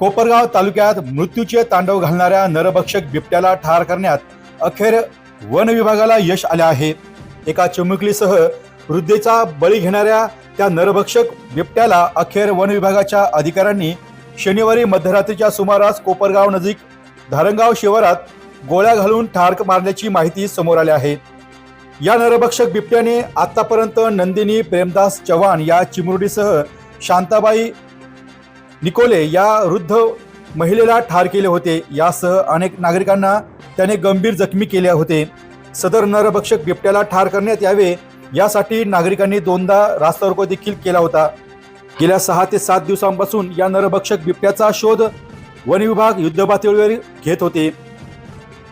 कोपरगाव तालुक्यात मृत्यूचे तांडव घालणाऱ्या नरभक्षक बिबट्याला ठार करण्यात अखेर वन विभागाला यश आले आहे. एका चिमुकलीसह वृद्धेचा बळी घेणाऱ्या त्या नरभक्षक बिबट्याला अखेर वन विभागाच्या अधिकाऱ्यांनी शनिवारी मध्यरात्रीच्या सुमारास कोपरगाव नजीक धारणगाव शिवारात गोळ्या घालून ठार मारल्याची माहिती समोर आली आहे. या नरभक्षक बिबट्याने आतापर्यंत नंदिनी प्रेमदास चव्हाण या चिमुरडीसह शांताबाई निकोले या वृद्ध महिलेला ठार केले होते. यासह अनेक नागरिकांना त्याने गंभीर जखमी केले होते. सदर नरभक्षक बिबट्याला ठार करण्यात यावे यासाठी नागरिकांनी दोनदा रास्ता रोको देखील केला होता. गेल्या सहा ते सात दिवसांपासून या नरभक्षक बिबट्याचा शोध वन विभाग युद्धपातळीवर घेत होते.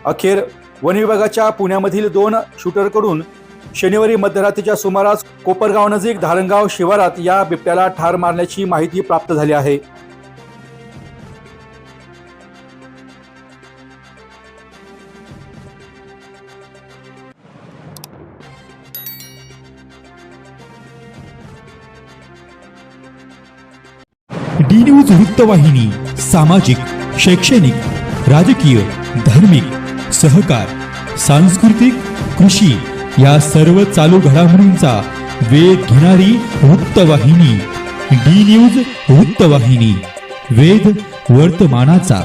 अखेर वन विभागाच्या पुण्यामधील दोन शूटरकडून शनिवारी मध्यरात्रीच्या सुमारास कोपरगाव नजीक धारणगाव शिवारात या बिबट्याला ठार मारण्याची माहिती प्राप्त झाली आहे. डी न्यूज वृत्तवाहिनी सामाजिक शैक्षणिक राजकीय धार्मिक सहकार सांस्कृतिक कृषी. या सर्व चालू घडामोडींचा वेध घेणारी वृत्तवाहिनी डी न्यूज वृत्तवाहिनी वेध वर्तमानाचा.